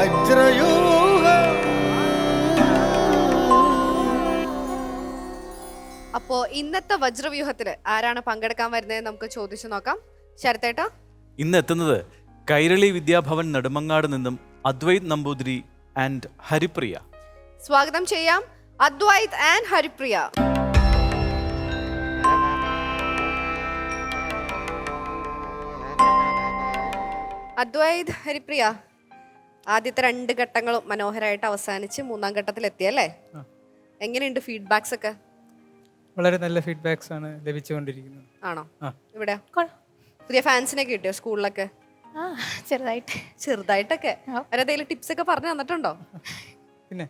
വജ്രയൂഹ. അപ്പോ ഇന്നത്തെ വജ്രവ്യൂഹത്തിൽ ആരാണ് പങ്കെടുക്കാൻ വരുന്നത് നമുക്ക് ചോദിച്ചു നോക്കാം. ശരത്തേട്ടാ? ഇന്ന് എത്തുന്നത് കൈരളി വിദ്യാഭവൻ നെടുമങ്ങാട് നിന്നും അദ്വൈത് നമ്പൂതിരി ആൻഡ് ഹരിപ്രിയ. സ്വാഗതം ചെയ്യാം അദ്വൈത് ആൻഡ് ഹരിപ്രിയ. അദ്വൈത് ഹരിപ്രിയ. ആദ്യത്തെ രണ്ട് ഘട്ടങ്ങളും മനോഹരമായിട്ട് അവസാനിച്ച് മൂന്നാം ഘട്ടത്തിൽ എത്തിയല്ലേ എങ്ങനെയുണ്ട് ഫീഡ്ബാക്സ് ഒക്കെ? വളരെ നല്ല ഫീഡ്ബാക്സ് ആണ് ലഭിച്ചുകൊണ്ടിരിക്കുന്നത്. ആണോ? ഇവിടെ. പുതിയ ഫാൻസിനെ കിട്ടിയോ സ്കൂളിലൊക്കെ? ആ ചെറുതായിട്ട്. ചെറുതായിട്ടൊക്കെ. അവരെന്തെങ്കിലും ടിപ്സ് ഒക്കെ പറഞ്ഞു തന്നിട്ടുണ്ടോ? പിന്നെ?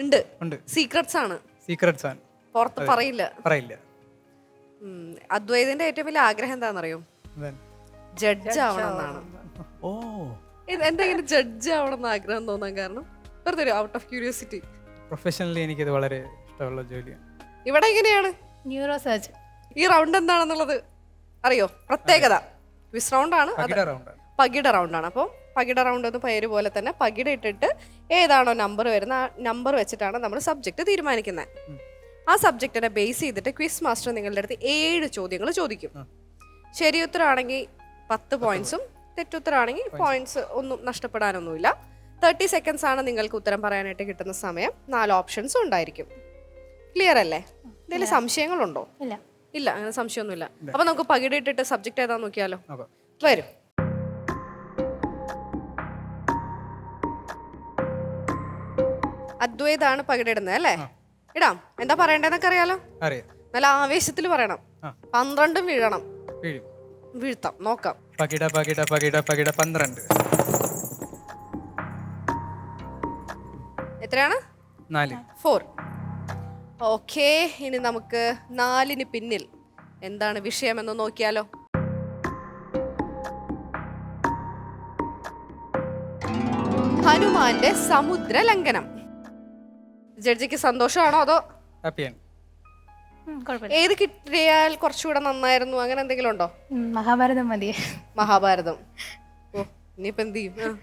ഉണ്ട്. ഉണ്ട്. സീക്രട്സ് ആണ്. സീക്രട്സ് ആണ്. പുറത്ത് പറയില്ല. പറയില്ല. അദ്വൈതിന്റെ ഏറ്റവും വലിയ ആഗ്രഹം എന്താണെന്നറിയോ. ജഡ്ജ് ആവണം എന്നാണ്. ഓ. ഇത് ഇങ്ങനെ ജഡ്ജ് ആവണം എന്ന് ആഗ്രഹം തോന്നാൻ കാരണം? വെറുതെ ഒരു ഔട്ട് ഓഫ് ക്യൂരിയോസിറ്റി പ്രൊഫഷണലി എനിക്കിത് വളരെ ഇഷ്ടമുള്ള ജോലിയാണ്. ഇവിടെ എങ്ങനെയാണ്? ന്യൂറോ സർജൻ ഈ റൗണ്ട് എന്താണെന്നുള്ളത് അറിയോ? പ്രത്യേകത. വിസ് റൗണ്ടാണ് ആണ്. അത് പകിട റൗണ്ടാണ് പകിട റൗണ്ട് ആണ്. അപ്പോൾ പകിട റൗണ്ട് എന്ന് പേര് പോലെ തന്നെ പകിട ഇട്ടിട്ട് ഏതാണോ നമ്പർ വരുന്ന ആ നമ്പർ വെച്ചിട്ടാണ് നമ്മൾ സബ്ജക്റ്റ് തീരുമാനിക്കുന്നത് ആ സബ്ജക്റ്റിനെ ബേസ് ചെയ്തിട്ട് ക്വിസ് മാസ്റ്റർ നിങ്ങളുടെ അടുത്ത് ഏഴ് ചോദ്യങ്ങൾ ചോദിക്കും. ശരി ഉത്തരമാണെങ്കിൽ പത്ത് പോയിന്റ്സും തെറ്റുത്തരമാണെങ്കിൽ പോയിന്റ്സ് ഒന്നും നഷ്ടപ്പെടാനൊന്നുമില്ല. തേർട്ടി സെക്കൻഡ്സ് ആണ് നിങ്ങൾക്ക് ഉത്തരം പറയാനായിട്ട് കിട്ടുന്ന സമയം. നാല് ഓപ്ഷൻസ് ഉണ്ടായിരിക്കും. ക്ലിയർ അല്ലേ? എന്തെങ്കിലും സംശയങ്ങളുണ്ടോ? ഇല്ല. ഇല്ല അങ്ങനെ സംശയമൊന്നുമില്ല. അപ്പൊ നമുക്ക് പകിട ഇട്ടിട്ട് സബ്ജക്റ്റ് ഏതാന്ന് നോക്കിയാലോ? നോക്കാം വരും. അദ്വൈതാണ് പകിടിടുന്നത് അല്ലേ. ഇടാം. എന്താ പറയണ്ടെന്നൊക്കെ അറിയാലോ? അറിയാം. നല്ല ആവേശത്തിൽ പറയണം. പന്ത്രണ്ടും വീഴണം. വീഴും. വീഴ്ത്താം. നോക്കാം. പകിട പകിട പകിട പകിട പന്ത്രണ്ട്. എത്രയാണ്? നാല്. ഫോർ ഓക്കേ ഇനി നമുക്ക് നാലിന് പിന്നിൽ എന്താണ് വിഷയമെന്ന് നോക്കിയാലോ? ഹനുമാന്റെ സമുദ്ര ലംഘനം ജഡ്ജിക്ക് സന്തോഷമാണോ അതോ? ഹാപ്പിയാണ് ഏത് കിട്ടിയാൽ കുറച്ചുകൂടെ നന്നായിരുന്നു? അങ്ങനെ എന്തെങ്കിലും ഉണ്ടോ? മഹാഭാരതം മതി. മഹാഭാരതം. ഓ ഇനിയിപ്പോ എന്ത് ചെയ്യും?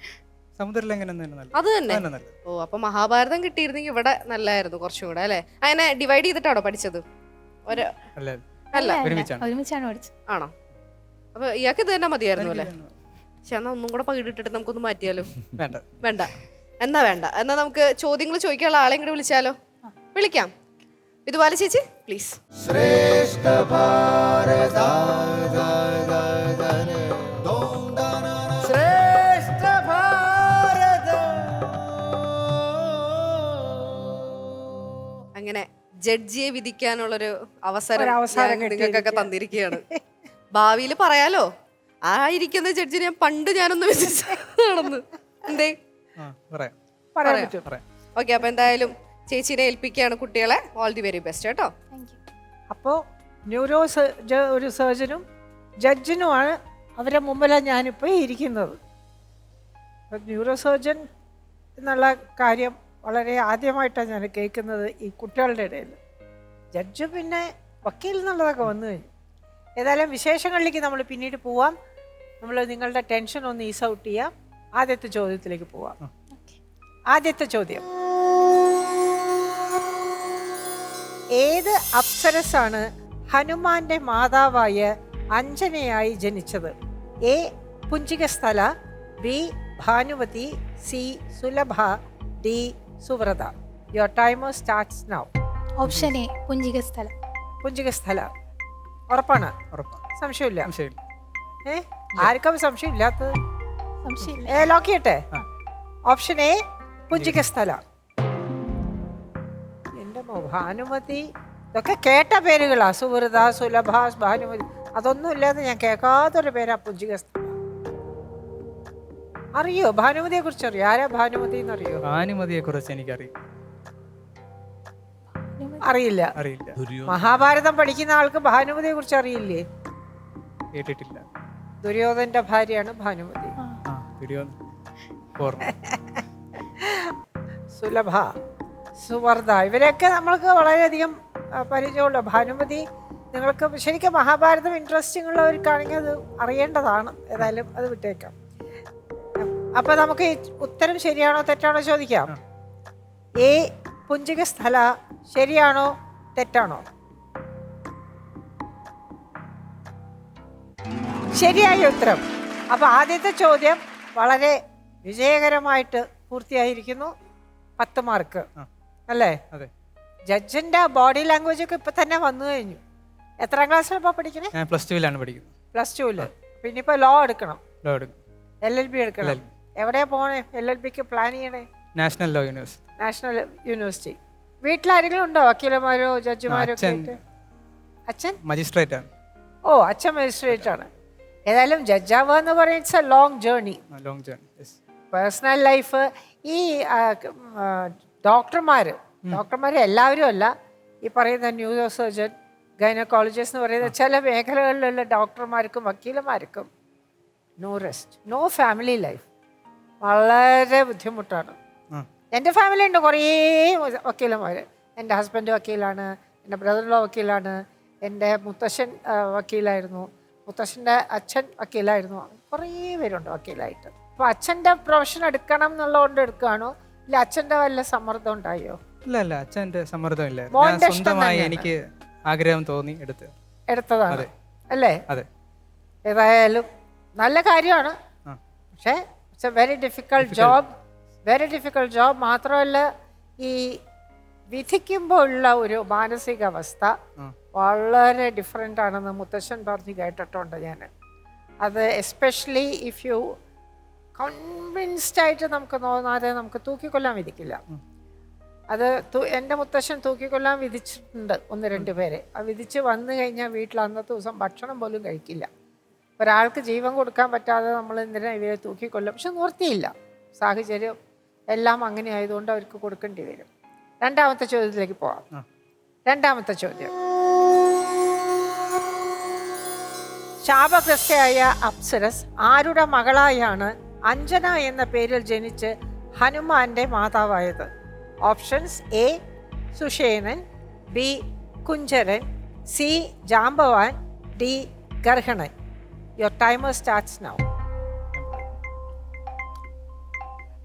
സമുദ്രത്തിൽ എങ്ങനെ അത് തന്നെ. ഓ അപ്പൊ മഹാഭാരതം കിട്ടിയിരുന്നെങ്കിൽ ഇവിടെ നല്ലായിരുന്നു കുറച്ചും കൂടെ അല്ലെ? അങ്ങനെ ഡിവൈഡ് ചെയ്തിട്ടാണോ പഠിച്ചത്? ഒരു അല്ല ഒരുമിച്ചാണ്. ആണോ? അപ്പൊ ഇയാൾക്ക് ഇത് തന്നെ മതിയായിരുന്നു അല്ലേ? പക്ഷെ എന്നാ ഒന്നും കൂടെ പകിടിട്ടിട്ട് നമുക്കൊന്ന് മാറ്റിയാലോ? വേണ്ട. വേണ്ട. എന്നാ വേണ്ട. എന്നാ നമുക്ക് ചോദ്യങ്ങൾ ചോദിക്കാനുള്ള ആളെയും കൂടി വിളിച്ചാലോ? വിളിക്കാം. ഇതുപോലെ ചേച്ചി. പ്ലീസ് ശ്രേഷ്ഠ ഭാരത ശ്രേഷ്ഠ ഭാരത. അങ്ങനെ ജഡ്ജിയെ വിധിക്കാനുള്ളൊരു അവസരം ഒരു അവസരം നിങ്ങൾക്കൊക്കെ. തന്നിരിക്കുകയാണ്. ഭാവിയിൽ പറയാലോ? ആ ഇരിക്കുന്ന ജഡ്ജിനെ ഞാൻ പണ്ട് ഞാനൊന്ന് വിശ്വസിച്ചു എന്തേ. പറയാം. ഓക്കെ അപ്പൊ എന്തായാലും ചേച്ചിനെ ഏൽപ്പിക്കുകയാണ് കുട്ടികളെ. ഓൾ ദി വെരി ബെസ്റ്റ് കേട്ടോ. അപ്പോൾ ന്യൂറോ സർജ ഒരു സർജനും ജഡ്ജിനുമാണ് അവരുടെ മുമ്പിലാണ് ഞാനിപ്പോൾ ഇരിക്കുന്നത്. ന്യൂറോ സർജൻ എന്നുള്ള കാര്യം വളരെ ആദ്യമായിട്ടാണ് ഞാൻ കേൾക്കുന്നത് ഈ കുട്ടികളുടെ ഇടയിൽ. ജഡ്ജ് പിന്നെ വക്കീൽ എന്നുള്ളതൊക്കെ വന്നു കഴിഞ്ഞു. ഏതായാലും വിശേഷങ്ങളിലേക്ക് നമ്മൾ പിന്നീട് പോവാം. നമ്മൾ നിങ്ങളുടെ ടെൻഷൻ ഒന്ന് ഈസ് ഔട്ട് ചെയ്യാം. ആദ്യത്തെ ചോദ്യത്തിലേക്ക് പോവാം. ആദ്യത്തെ ചോദ്യം. ഏത് അപ്സരസാണ് ഹനുമാന്റെ മാതാവായ അഞ്ജനയായി ജനിച്ചത്? A. Punjikasthala B. Bhanuvati C. Sulabha D. Suvrata. Your timer starts now option A പുഞ്ചിക സ്ഥലം പുഞ്ചികസ്ഥല. ഉറപ്പാണ്? ഉറപ്പാണ്. സംശയമില്ല. സംശയമില്ല. ഏ? ആർക്കും സംശയമില്ലാത്തത്? സംശയമില്ല. ഏ ലോക്ക് ചെയ്യട്ടെ. Option A Punjikasthala. ഭാനുമതി. ഇതൊക്കെ കേട്ട പേരുകളാണ് സുഹൃത സുലഭ ഭാനുമതി. അതൊന്നും ഇല്ലാതെ ഞാൻ കേൾക്കാത്തൊരു പേരാ പുഞ്ചിക അറിയോ? ഭാനുമതിയെ കുറിച്ച് അറിയോ ആരാ ഭാനുമതി എന്നറിയോ? ഭാനുമതിയെ കുറിച്ച് എനിക്കറിയാം അറിയില്ല. അറിയില്ല. മഹാഭാരതം പഠിക്കുന്ന ആൾക്ക് ഭാനുമതിയെ കുറിച്ച് അറിയില്ലേ? കേട്ടിട്ടില്ല. ദുര്യോധന്റെ ഭാര്യയാണ് ഭാനുമതി. സുലഭ. സുവർദ്ധ ഇവരെയൊക്കെ നമ്മൾക്ക് വളരെയധികം പരിചയമുള്ള. ഭാനുമതി നിങ്ങൾക്ക് ശരിക്കും മഹാഭാരതം ഇൻട്രസ്റ്റിംഗ് ഉള്ളവർക്കാണെങ്കിൽ അത് അറിയേണ്ടതാണ്. ഏതായാലും അത് വിട്ടേക്കാം. അപ്പൊ നമുക്ക് ഉത്തരം ശരിയാണോ തെറ്റാണോ ചോദിക്കാം. എ പുഞ്ചിക സ്ഥല ശരിയാണോ തെറ്റാണോ? ശരിയായ ഉത്തരം. അപ്പൊ ആദ്യത്തെ ചോദ്യം വളരെ വിജയകരമായിട്ട് പൂർത്തിയായിരിക്കുന്നു. പത്ത് മാർക്ക്. അല്ലേ? അതെ. ജഡ്ജിന്റെ ബോഡി ലാംഗ്വേജ് ഒക്കെ ഇപ്പൊ തന്നെ വന്നു കഴിഞ്ഞു. എത്രാം ക്ലാസ്സിലാണ് ഇപ്പൊ പഠിക്കണേ? ഞാൻ പ്ലസ് ടുവിലാണ് പഠിക്കുന്നത്. പ്ലസ് ടുവിൽ പിന്നെ ഇപ്പൊ ലോ എടുക്കണം. ലോ എടുക്കും. എൽ എൽ ബി എടുക്കണം. എവിടെയാ പോണേ? എൽ എൽ ബിക്ക് പ്ലാൻ ചെയ്യണേ? National law university national university വീട്ടിലാരെങ്കിലും ഉണ്ടോ? വക്കീലന്മാരോ ജഡ്ജിമാരോ അച്ഛൻ. മജിസ്ട്രേറ്റ് ആണ്. ഓ അച്ഛൻ മജിസ്ട്രേറ്റ് ആണ്. ഏതായാലും ജഡ്ജാവുക എന്ന് പറയുന്നത് it's a long journey long journey personal life ഈ ഡോക്ടർമാർ ഡോക്ടർമാർ എല്ലാവരും അല്ല. ഈ പറയുന്ന ന്യൂറോ സർജൻ ഗൈനക്കോളജിസ്റ്റ് എന്ന് പറയുന്ന ചില മേഖലകളിലുള്ള ഡോക്ടർമാർക്കും വക്കീലന്മാർക്കും no rest no family life വളരെ ബുദ്ധിമുട്ടാണ്. എന്റെ ഫാമിലി ഉണ്ട്. കുറേ വക്കീലന്മാർ എന്റെ ഹസ്ബൻഡ് വക്കീലാണ് എന്റെ ബ്രദറിലോ വക്കീലാണ് എന്റെ മുത്തശ്ശൻ വക്കീലായിരുന്നു. മുത്തശ്ശന്റെ അച്ഛൻ വക്കീലായിരുന്നു. കുറേ പേരുണ്ട് വക്കീലായിട്ട്. അപ്പോൾ അച്ഛന്റെ പ്രൊഫഷൻ എടുക്കണം എന്നുള്ളതുകൊണ്ട് എടുക്കുകയാണോ. ഇല്ല അച്ഛന്റെ വല്ല സമ്മർദ്ദം ഉണ്ടായോ? ഇല്ല ഇല്ല അച്ഛന്റെ സമ്മർദ്ദമില്ല ഞാൻ മോന്റെ ഇഷ്ടം സ്വന്തമായി തന്നെയാണ്. എനിക്ക് ആഗ്രഹം തോന്നി എടുത്ത് എടുത്തതാണ്. അതെ. അല്ലേ? അതെ. ഏതായാലും നല്ല കാര്യമാണ്. ആ. പക്ഷേ it's a very difficult job very difficult job മാത്രമല്ല ഈ വിധിക്കുമ്പോൾ ഉള്ള ഒരു മാനസികാവസ്ഥ ആ. വളരെ ഡിഫറെന്റ് ആണെന്ന് മുത്തശ്ശൻ പറഞ്ഞ് കേട്ടിട്ടുണ്ട് ഞാൻ അത് എസ്പെഷ്യലി ഇഫ് യു കൺവിൻസ്ഡ് ആയിട്ട് നമുക്ക് തോന്നാതെ നമുക്ക് തൂക്കിക്കൊല്ലാൻ വിധിക്കില്ല. അത് എന്റെ മുത്തശ്ശൻ തൂക്കിക്കൊല്ലാൻ വിധിച്ചിട്ടുണ്ട് ഒന്ന് രണ്ട് പേരെ. ആ വിധിച്ച് വന്നു കഴിഞ്ഞാൽ വീട്ടിൽ അന്നത്തെ ദിവസം ഭക്ഷണം പോലും കഴിക്കില്ല. ഒരാൾക്ക് ജീവൻ കൊടുക്കാൻ പറ്റാതെ നമ്മൾ എന്തിനാ ഇവരെ തൂക്കിക്കൊല്ലും പക്ഷെ നിവൃത്തിയില്ല. സാഹചര്യം എല്ലാം അങ്ങനെ ആയതുകൊണ്ട് അവർക്ക് കൊടുക്കേണ്ടി വരും. രണ്ടാമത്തെ ചോദ്യത്തിലേക്ക് പോവാം. രണ്ടാമത്തെ ചോദ്യം. ശാപഗ്രസ്തയായ അപ്സരസ് ആരുടെ മകളായാണ് അഞ്ജന എന്ന പേരിൽ ജനിച്ച് ഹനുമാന്റെ മാതാവായത്. Options A Sushenan B Kunjaran C Jambavan D Garhanan. Your timer starts now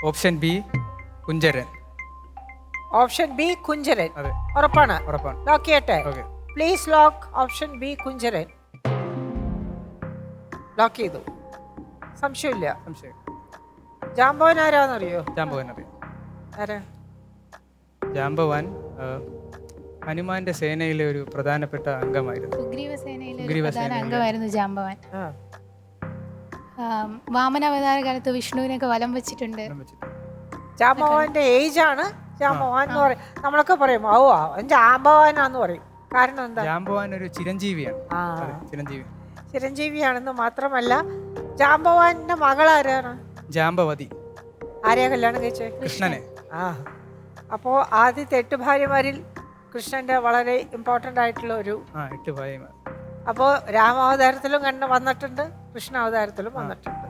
option B Kunjaran. Option B Kunjaran. അതെ. ഉറപ്പാണ്. ഉറപ്പാണ്. ലോക്ക് ചെയ്യട്ടെ okay. Please lock option B Kunjaran. Lock ചെയ്തു. സംശയമില്ല. സംശയം. ആരാന്നറിയോ അറിയാം ആരാ? ജാംബവാൻ ഹനുമാന്റെ സേനയിലെ ഒരു പ്രധാനപ്പെട്ട അംഗമായിരുന്നു. സുഗ്രീവ സേനയിലെ പ്രധാന സേനയിലെ- അംഗമായിരുന്നു ജാമ്പവാൻ ആ. ആം, വാമനാവതാര കാലത്ത് വിഷ്ണുവിനൊക്കെ വലം വെച്ചിട്ടുണ്ട്. ജാമ്പവാന്റെ. ജാംബവാന്റെ ഏജ് ആണ് ജാംബവാൻ എന്ന് പറയും. നമ്മളൊക്കെ പറയും ഓ അവൻ ജാംബവാനാന്ന് പറയും. കാരണം എന്താ? ജാമ്പവാൻ ഒരു ചിരഞ്ജീവിയാണ്. ആ. അതെ ചിരഞ്ജീവി. ചിരഞ്ജീവിയാണെന്ന് മാത്രമല്ല ജാംബവാന്റെ മകൾ ആരാണ് ജാമ്പവതി. ആരെയാ കല്യാണം കഴിച്ചേ? കൃഷ്ണനെ. ആ. അപ്പോ ആദ്യത്തെ എട്ട് ഭാര്യമാരിൽ കൃഷ്ണന്റെ വളരെ ഇമ്പോർട്ടന്റ് ആയിട്ടുള്ള ഒരു ആ എട്ട് ഭാര്യമാർ. അപ്പോ രാമാവതാരത്തിലും കണ്ട് വന്നിട്ടുണ്ട് കൃഷ്ണ അവതാരത്തിലും വന്നിട്ടുണ്ട്.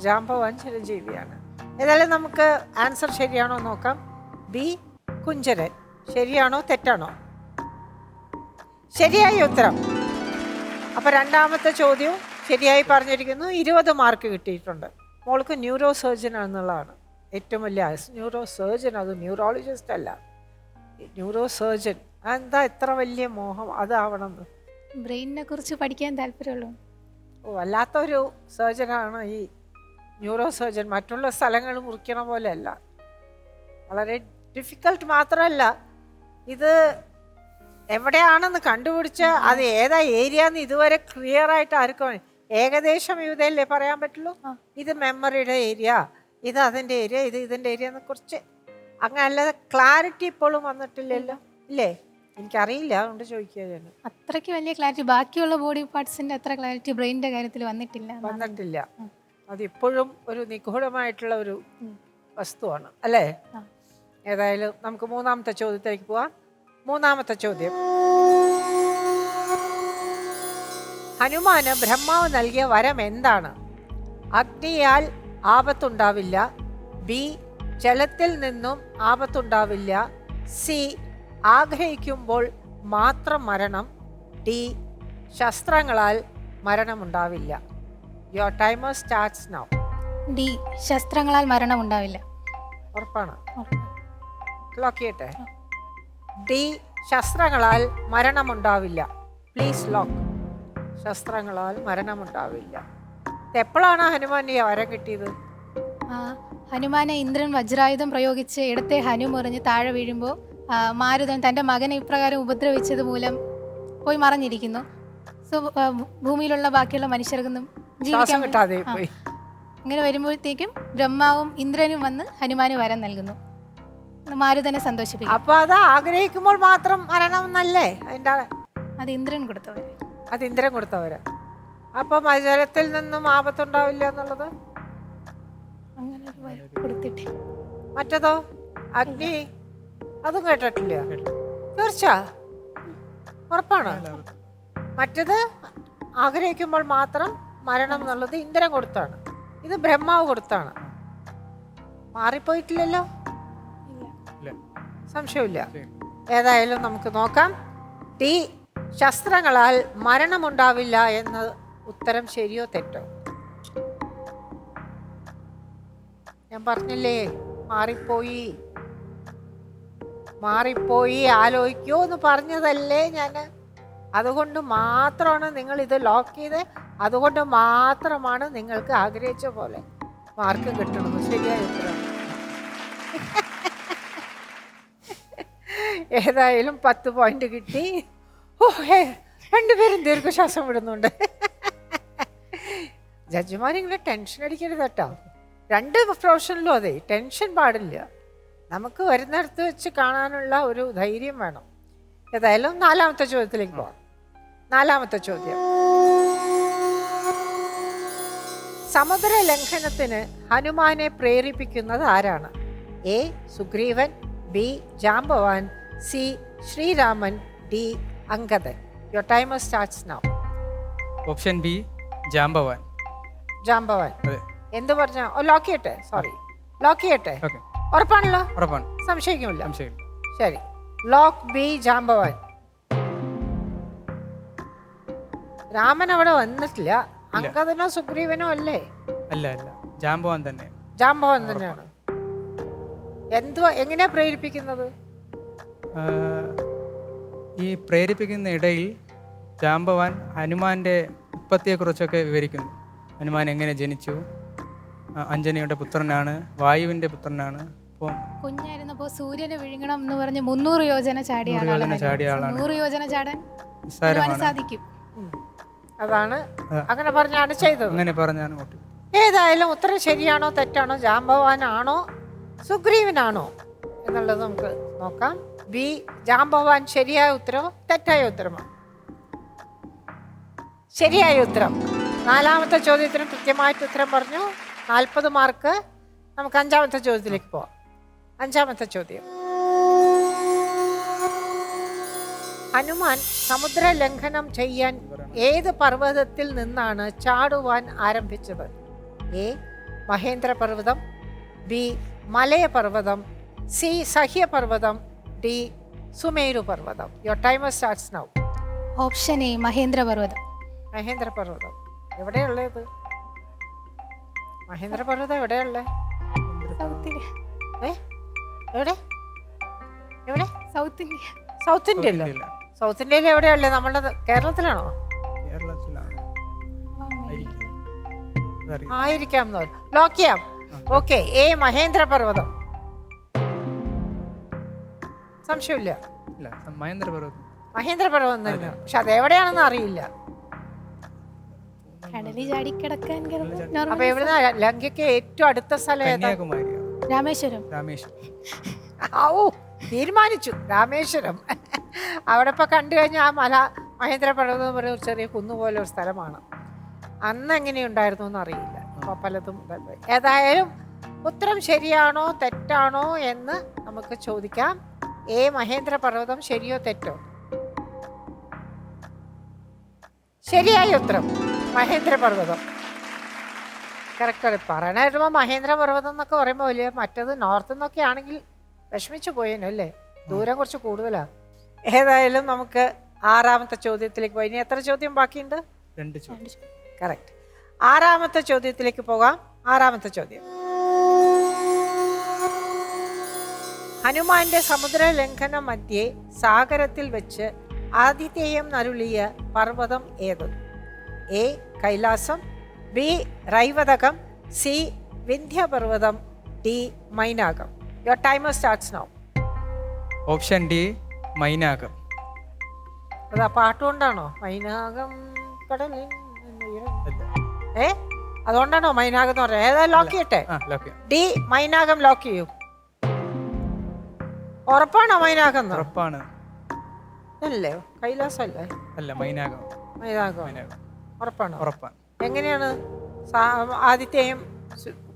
ജാമ്പവൻ ചിരഞ്ജീവിയാണ്. ഏതായാലും നമുക്ക് ആൻസർ ശരിയാണോ നോക്കാം. ബി കുഞ്ചരൻ. ശരിയാണോ തെറ്റാണോ? ശരിയായ ഉത്തരം. അപ്പൊ രണ്ടാമത്തെ ചോദ്യം ശരിയായി പറഞ്ഞിരിക്കുന്നു. ഇരുപത് മാർക്ക് കിട്ടിയിട്ടുണ്ട്. മോൾക്ക് ന്യൂറോ സർജൻ എന്നുള്ളതാണ് ഏറ്റവും വലിയ ന്യൂറോ സർജൻ അത് ന്യൂറോളജിസ്റ്റ് അല്ല. ന്യൂറോ സർജൻ അതെന്താ എത്ര വലിയ മോഹം? അതാവണം. ബ്രെയിനിനെ കുറിച്ച് പഠിക്കാൻ താല്പര്യമുള്ളൂ? ഓ വല്ലാത്തൊരു സർജനാണ് ഈ ന്യൂറോ സർജൻ മറ്റുള്ള സ്ഥലങ്ങൾ മുറിക്കണ പോലെ അല്ല വളരെ ഡിഫിക്കൽട്ട് മാത്രമല്ല. ഇത് എവിടെയാണെന്ന് കണ്ടുപിടിച്ച് അത് ഏതാ ഏരിയ എന്ന് ഇതുവരെ ക്ലിയർ ആയിട്ട് ആർക്കും ഏകദേശം ഇതല്ലേ പറയാൻ പറ്റുള്ളൂ? ഇത് മെമ്മറിയുടെ ഏരിയ ഇത് അതിന്റെ ഏരിയ ഇത് ഇതിന്റെ ഏരിയ എന്ന് കുറിച്ച് അങ്ങനെ അല്ലാതെ ക്ലാരിറ്റി ഇപ്പോഴും വന്നിട്ടില്ലല്ലോ. ഇല്ലേ. എനിക്കറിയില്ല അതുകൊണ്ട് ചോദിക്കുകയാണ്. അത്രയ്ക്ക് വലിയ ക്ലാരിറ്റി ബാക്കിയുള്ള ബോഡി പാർട്സിന്റെ അത്ര ക്ലാരിറ്റി ബ്രെയിനിന്റെ കാര്യത്തിൽ വന്നിട്ടില്ല വന്നിട്ടില്ല. അതിപ്പോഴും ഒരു നിഗൂഢമായിട്ടുള്ള ഒരു വസ്തുവാണ്. അല്ലേ. ഏതായാലും നമുക്ക് മൂന്നാമത്തെ ചോദ്യത്തിലേക്ക് പോവാം. മൂന്നാമത്തെ ചോദ്യം. ഹനുമാന് ബ്രഹ്മാവ് നൽകിയ വരം എന്താണ്? അഗ്നിയാൽ ആപത്തുണ്ടാവില്ല. ബി ജലത്തിൽ നിന്നും ആപത്തുണ്ടാവില്ല. സി ആഗ്രഹിക്കുമ്പോൾ മാത്രം മരണം. ഡി ശസ്ത്രങ്ങളാൽ മരണമുണ്ടാവില്ല. Your timer starts now D ശസ്ത്രങ്ങളാൽ മരണമുണ്ടാവില്ല. ഉറപ്പാണ്. ലോക്ക് ചെയ്യട്ടെ. ഡി ശസ്ത്രങ്ങളാൽ മരണമുണ്ടാവില്ല. പ്ലീസ് ലോക്ക് ശസ്ത്രങ്ങളാൽ മരണമുണ്ടാവില്ല. എപ്പോഴാണ് ഹനുമാൻ ഈ വരം കിട്ടിയത്? ആ, ഹനുമാനെ ഇന്ദ്രൻ വജ്രായുധം പ്രയോഗിച്ച് ഇടത്തെ ഹനു മുറിഞ്ഞ് താഴെ വീഴുമ്പോൾ മാരുതൻ തന്റെ മകനെ ഇപ്രകാരം ഉപദ്രവിച്ചത് മൂലം പോയി മറഞ്ഞിരിക്കുന്നു. സോ ഭൂമിയിലുള്ള ബാക്കിയുള്ള മനുഷ്യർക്കൊന്നും ജീവിക്കാൻ കിട്ടാതെ ഇങ്ങനെ വരുമ്പോഴത്തേക്കും ബ്രഹ്മാവും ഇന്ദ്രനും വന്ന് ഹനുമാന് വരം നൽകുന്നു. മാരുതനെ സന്തോഷിപ്പിക്കും അപ്പൊ അത് ആഗ്രഹിക്കുമ്പോൾ മാത്രം മരണം എന്നല്ലേ? അതിന്റെ അത് ഇന്ദ്രൻ കൊടുത്തവർ അത് ഇന്ദ്രൻ കൊടുത്തവര്. അപ്പൊ ജലത്തിൽ നിന്നും ആപത്തുണ്ടാവില്ല എന്നുള്ളത്? അങ്ങനെ ഒരു വരം മറ്റതോ? അഗ്നി? അതും കേട്ടിട്ടില്ല. തീർച്ച ഉറപ്പാണ്? മറ്റത്? ആഗ്രഹിക്കുമ്പോൾ മാത്രം മരണം എന്നുള്ളത് ഇന്ദ്രൻ കൊടുത്താണ്. ഇത് ബ്രഹ്മാവ് കൊടുത്താണ്. മാറിപ്പോയിട്ടില്ലല്ലോ? സംശയമില്ല. ഏതായാലും നമുക്ക് നോക്കാം. ടി ശസ്ത്രങ്ങളാൽ മരണമുണ്ടാവില്ല എന്ന ഉത്തരം ശരിയോ തെറ്റോ? ഞാൻ പറഞ്ഞില്ലേ മാറിപ്പോയി. മാറിപ്പോയി ആലോചിക്കോ എന്ന് പറഞ്ഞതല്ലേ ഞാൻ. അതുകൊണ്ട് മാത്രമാണ് നിങ്ങൾ ഇത് ലോക്ക് ചെയ്ത്. അതുകൊണ്ട് മാത്രമാണ് നിങ്ങൾക്ക് ആഗ്രഹിച്ച പോലെ മാർക്ക് കിട്ടുന്നത്. ശരിയായ ഉത്തരം. ഏതായാലും പത്ത് പോയിന്റ് കിട്ടി. ഓ ഹേ രണ്ടുപേരും ദീർഘശ്വാസം വിടുന്നുണ്ട്. ജഡ്ജിമാർ ഇങ്ങനെ ടെൻഷൻ അടിക്കരുത് കേട്ടോ. രണ്ട് പ്രൊഫഷനിലും അതെ ടെൻഷൻ പാടില്ല. നമുക്ക് വരുന്നിടത്ത് വെച്ച് കാണാനുള്ള ഒരു ധൈര്യം വേണം. ഏതായാലും നാലാമത്തെ ചോദ്യത്തിലേക്ക് പോവാം. നാലാമത്തെ ചോദ്യം. സമുദ്ര ലംഘനത്തിന് ഹനുമാനെ പ്രേരിപ്പിക്കുന്നത് ആരാണ്? A. Sugreevan B. Jambavan C. Sreeraman D. Angadan your timer starts now option B Jambavan Jambavan അതെ. എന്ത് പറഞ്ഞ? ഓ ലോക്ക് ചെയ്യട്ടെ സോറി ലോക്ക് ചെയ്യട്ടെ? ഓക്കെ ഉറപ്പാണല്ലോ? ഉറപ്പാണ്. സംശയിക്കുമില്ല. സംശയം ശരി. ലോക്ക് ബി ജാംബവാൻ രാമൻ അവിടെ വന്നിട്ടില്ല. അങ്കദനോ സുഗ്രീവനോ അല്ലേ? അല്ല അല്ല. ജാംബവാൻ തന്നെ. ജാംബവാൻ തന്നെയാണ്. എന്തുവാ എങ്ങനെയാ പ്രേരിപ്പിക്കുന്നത്? ആ, ഈ പ്രേരിപ്പിക്കുന്ന ഇടയിൽ ജാമ്പവാൻ ഹനുമാന്റെ ഉപ്പത്തിയെക്കുറിച്ചൊക്കെ വിവരിക്കുന്നു. ഹനുമാൻ എങ്ങനെ ജനിച്ചു? അഞ്ജനയുടെ പുത്രനാണ് വായുവിന്റെ പുത്രനാണ്. അപ്പോൾ കുഞ്ഞായിരുന്നപ്പോ സൂര്യനെ വിഴുങ്ങണം എന്ന് പറഞ്ഞ് മുന്നൂറ് യോജന ചാടിയ ആളാണ് ചാടിയ ആളാണ്. നൂറ് യോജന ചാടാൻ ഹനുമാന് നിസ്സാരമാണ് സാധിക്കും അതാണ് അങ്ങനെ പറഞ്ഞാണ് ചെയ്തത്. അങ്ങനെ പറഞ്ഞാണ് വോട്ട് ഏതായാലും ഉത്തരം ശരിയാണോ തെറ്റാണോ ജാംബവാനാണോ സുഗ്രീവനാണോ എന്നുള്ളത് നമുക്ക് നോക്കാം. ബി ജാംബവാൻ ശരിയായ ഉത്തരമോ തെറ്റായ ഉത്തരമോ ശരിയായ ഉത്തരം. നാലാമത്തെ ചോദ്യത്തിന് കൃത്യമായിട്ട് ഉത്തരം പറഞ്ഞു. നാൽപ്പത് മാർക്ക്. നമുക്ക് അഞ്ചാമത്തെ ചോദ്യത്തിലേക്ക് പോവാം. അഞ്ചാമത്തെ ചോദ്യം. ഹനുമാൻ സമുദ്ര ലംഘനം ചെയ്യാൻ ഏത് പർവതത്തിൽ നിന്നാണ് ചാടുവാൻ ആരംഭിച്ചത്? എ മഹേന്ദ്ര പർവതം ബി മലയ പർവതം C Sahyaparvatham D Sumeru പർവതം. Your timer starts now option A Mahendra പർവതം. Mahendra പർവതം. എവിടെയുള്ളത് മഹേന്ദ്ര പർവതം എവിടെയുള്ളത് എവിടെ? എവിടെ? സൗത്ത് ഇന്ത്യ സൗത്ത് ഇന്ത്യയിലോ ഇല്ല സൗത്ത് ഇന്ത്യയിൽ എവിടെയുള്ളത് നമ്മളുടെ കേരളത്തിലാണോ? കേരളത്തിലാണ്. ആയിരിക്കും. ആയിരിക്കാം. ലോക്ക് ചെയ്യാം. ഓക്കെ എ മഹേന്ദ്ര പർവതം. സംശയമില്ല. ഇല്ല മഹേന്ദ്ര പർവതം മഹേന്ദ്ര പർവതം തന്നെ പക്ഷെ അത് എവിടെയാണെന്ന് അറിയില്ല കടലിൽ ചാടിക്കിടക്കാൻ അപ്പൊ എവിടുന്ന ലങ്കയ്ക്ക് ഏറ്റവും അടുത്ത സ്ഥലം ഏതാ? രാമേശ്വരം. രാമേശ്വരം. ഓ തീരുമാനിച്ചു. രാമേശ്വരം. അവിടെ ഇപ്പൊ കണ്ടു കഴിഞ്ഞാൽ ആ മല മഹേന്ദ്ര പർവതം എന്ന് പറയുന്ന ഒരു ചെറിയ കുന്നുപോലെ ഒരു സ്ഥലമാണ്. അന്ന് എങ്ങനെയുണ്ടായിരുന്നു എന്ന് അറിയില്ല. അപ്പോൾ പലതും. ഏതായാലും ഉത്തരം ശരിയാണോ തെറ്റാണോ എന്ന് നമുക്ക് ചോദിക്കാം. എ മഹേന്ദ്ര പർവതം ശരിയോ തെറ്റോ? ശരിയായ ഉത്തരം മഹേന്ദ്ര പർവതം കറക്റ്റ് പറയണായിരുന്നോ മഹേന്ദ്ര പർവതം എന്നൊക്കെ പറയുമ്പോൾ വലിയ മറ്റത് നോർത്ത് നിന്നൊക്കെ ആണെങ്കിൽ വിഷമിച്ചു പോയേനു അല്ലേ? ദൂരം കുറച്ച് കൂടുതലാ. ഏതായാലും നമുക്ക് ആറാമത്തെ ചോദ്യത്തിലേക്ക് പോയി. ഇനി എത്ര ചോദ്യം ബാക്കിയുണ്ട്? രണ്ട് ചോദ്യം. കറക്റ്റ് ആറാമത്തെ ചോദ്യത്തിലേക്ക് പോകാം. ആറാമത്തെ ചോദ്യം. ഹനുമാന്റെ സമുദ്ര ലംഘന മധ്യേ സാഗരത്തിൽ വെച്ച് ആതിഥേയം നരുളിയ പർവതം ഏത്? A. Kailasam B. Raivathakam C. Vindhyaparvatham D. Mainakam. Your timer starts now option D Mainakam. അതാ പാട്ടുകൊണ്ടാണോ? മൈനാകം കടലിൽ ഏ? അതുകൊണ്ടാണോ മൈനാകം എന്ന് പറഞ്ഞത്? ഏതാ ലോക്ക് ചെയ്യട്ടെ? ഡി മൈനാകം ലോക്ക് ചെയ്യൂ. ഉറപ്പാണോ മൈനാകം ഉറപ്പാണ്. അല്ലേ? കൈലാസല്ലേ? അല്ല മൈനാകം. മൈനാകം. ഉറപ്പാണ്? ഉറപ്പാണോ. എങ്ങനെയാണ് ആദിത്യം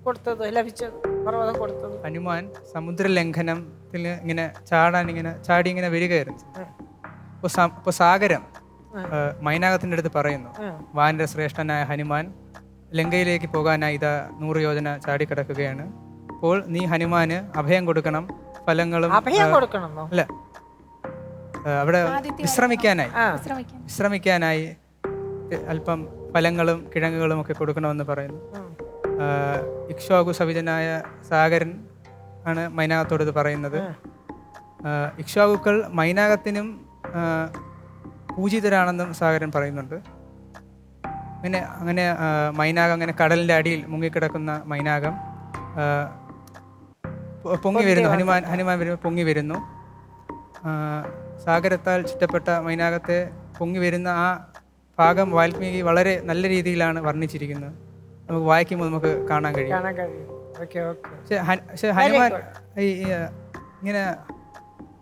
കൊടുത്തത് ലഭിച്ചത് പർവതം കൊടുത്തത്? ഹനുമാൻ സമുദ്ര ലംഘനത്തിൽ ഇങ്ങനെ ചാടാൻ ഇങ്ങനെ ചാടി ഇങ്ങനെ വരികയായിരുന്നു. അപ്പോൾ സാഗരം മൈനാകത്തിന്റെ അടുത്ത് പറയുന്നു. വാനര ശ്രേഷ്ഠനായ ഹനുമാൻ ലങ്കയിലേക്ക് പോകാനായി ഇതാ നൂറ് യോജന ചാടിക്കിടക്കുകയാണ്. അപ്പോൾ നീ ഹനുമാന് അഭയം കൊടുക്കണം ഫലങ്ങളും അഭയം കൊടുക്കണമെന്നോ? അല്ല അവിടെ വിശ്രമിക്കാനായി വിശ്രമിക്കാനായി അല്പം ഫലങ്ങളും കിഴങ്ങുകളും ഒക്കെ കൊടുക്കണമെന്ന് പറയുന്നു. ഇക്ഷാഗു സവിജനായ സാഗരൻ ആണ് മൈനാകത്തോട് ഇത് പറയുന്നത്. ഇക്ഷാഗുക്കൾ മൈനാകത്തിനും പൂജിതരാണെന്നും സാഗരൻ പറയുന്നുണ്ട്. അങ്ങനെ അങ്ങനെ മൈനാകം അങ്ങനെ കടലിന്റെ അടിയിൽ മുങ്ങിക്കിടക്കുന്ന മൈനാകം പൊങ്ങി വരുന്നു. ഹനുമാൻ ഹനുമാൻ വരുമ്പോൾ പൊങ്ങി വരുന്നു. സാഗരത്താൽ ചുറ്റപ്പെട്ട മൈനാകത്തെ പൊങ്ങി വരുന്ന ആ ഭാഗം വാൽമീകി വളരെ നല്ല രീതിയിലാണ് വർണിച്ചിരിക്കുന്നത്. നമുക്ക് വായിക്കുമ്പോൾ നമുക്ക് കാണാൻ കഴിയും. പക്ഷെ ഹനുമാൻ ഈ ഇങ്ങനെ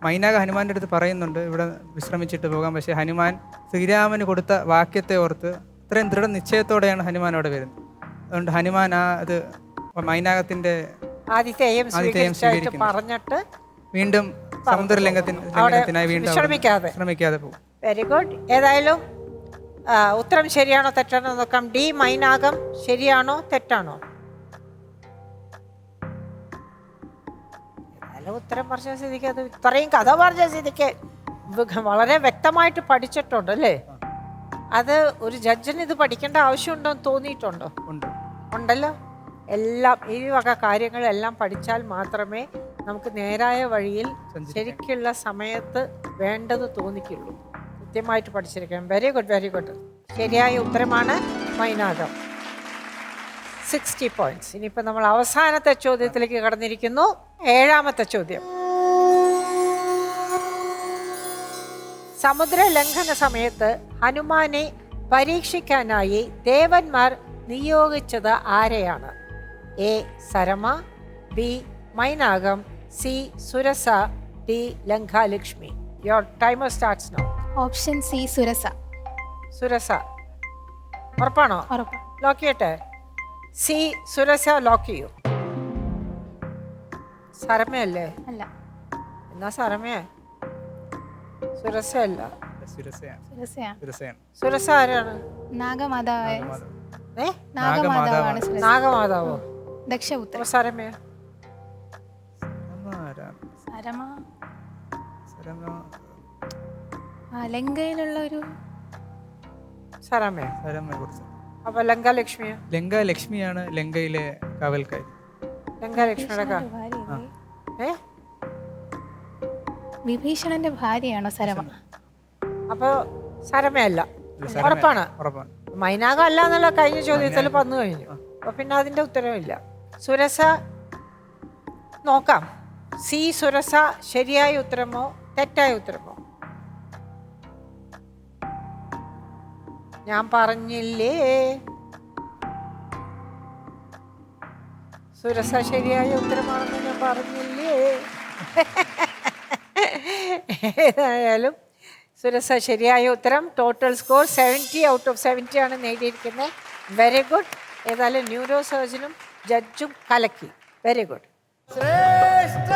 മൈനാക ഹനുമാന്റെ അടുത്ത് പറയുന്നുണ്ട്. ഇവിടെ വിശ്രമിച്ചിട്ട് പോകാം. പക്ഷെ ഹനുമാൻ ശ്രീരാമന് കൊടുത്ത വാക്യത്തെ ഓർത്ത് ഇത്രയും ദൃഢനിശ്ചയത്തോടെയാണ് ഹനുമാൻ അവിടെ വരുന്നത്. അതുകൊണ്ട് ഹനുമാൻ ആ അത് മൈനാകത്തിന്റെ ആദിത്യം ആതിഥേയം സ്വീകരിച്ചായിട്ട് പറഞ്ഞിട്ട് വീണ്ടും സമുദ്ര ലംഘത്തിന് അവിടെ വീണ്ടും ശ്രമിക്കാതെ ശ്രമിക്കാതെ പോകും. വെരി ഗുഡ് ഏതായാലും ഉത്തരം ശരിയാണോ തെറ്റാണോ നോക്കാം. ഡി മൈനാകം ശരിയാണോ തെറ്റാണോ? ഏതായാലും ഉത്തരം പറഞ്ഞ സ്ഥിതിക്ക് അത് ഇത്രയും കഥ പറഞ്ഞ സ്ഥിതിക്ക് വളരെ വ്യക്തമായിട്ട് പഠിച്ചിട്ടുണ്ട് അല്ലേ? അത് ഒരു ജഡ്ജിന് ഇത് പഠിക്കേണ്ട ആവശ്യമുണ്ടോ എന്ന് തോന്നിയിട്ടുണ്ടോ? ഉണ്ട്. ഉണ്ടല്ലോ. എല്ലാം ഈ വക കാര്യങ്ങളെല്ലാം പഠിച്ചാൽ മാത്രമേ നമുക്ക് നേരായ വഴിയിൽ ശരിക്കുള്ള സമയത്ത് വേണ്ടത് തോന്നിക്കുള്ളൂ. കൃത്യമായിട്ട് പഠിച്ചിരിക്കാം വെരി ഗുഡ് വെരി ഗുഡ് ശരിയായ ഉത്തരമാണ് മൈനാകം. സിക്സ്റ്റി പോയിന്റ്സ് ഇനിയിപ്പോൾ നമ്മൾ അവസാനത്തെ ചോദ്യത്തിലേക്ക് കടന്നിരിക്കുന്നു. ഏഴാമത്തെ ചോദ്യം. സമുദ്ര ലംഘന സമയത്ത് ഹനുമാനെ പരീക്ഷിക്കാനായി ദേവന്മാർ നിയോഗിച്ചത് ആരെയാണ്? A Sarama B Mainakam C Surasa D Lankalakshmi. Your timer starts now option C Surasa. Surasa. ഉറപ്പാണോ? ഉറപ്പ്. ലോക്ക് ചെയ്യട്ടെ. സി സുരസ ലോക്ക് ചെയ്യൂ. സരമയല്ലേ? അല്ല. എന്നാ സരമേ സുരസയല്ല. സുരസ ആരാണ്? നാഗമാതാവ്. ഏ? നാഗമാതാവാണ്. സുരസ. നാഗമാതാവോ? അപ്പൊ സരമേ. ആ ലങ്കയിലുള്ള ഒരു സരമേ. ലങ്ക ലക്ഷ്മിയാണ് ലങ്കയിലെ കാവൽക്കാരി. ലങ്കാലക്ഷ്മിയുടെ കാ ഭാര്യയല്ലേ? ഏ? വിഭീഷണന്റെ ഭാര്യയാണോ സരമ? അപ്പൊ സരമയല്ല. ഉറപ്പാണ്. ഉറപ്പാണ്. മൈനാകം അല്ല എന്നുള്ള കഴിഞ്ഞ ചോദ്യത്തിൽ വന്നു കഴിഞ്ഞു. അപ്പൊ പിന്നെ അതിന്റെ ഉത്തരവില്ല. സുരസ നോക്കാം. സി സുരസ ശരിയായ ഉത്തരമോ തെറ്റായ ഉത്തരമോ? ഞാൻ പറഞ്ഞില്ലേ? സുരസ ശരിയായ ഉത്തരമാണെന്ന് ഞാൻ പറഞ്ഞില്ലേ? ഏതായാലും സുരസ ശരിയായ ഉത്തരം. Total score seventy out of seventy ആണ് നേടിയിരിക്കുന്നത്. വെരി ഗുഡ് ഏതായാലും ന്യൂറോ സർജനും ജഡ്ജും കലക്കി വെരി ഗുഡ് ശ്രേഷ്ഠ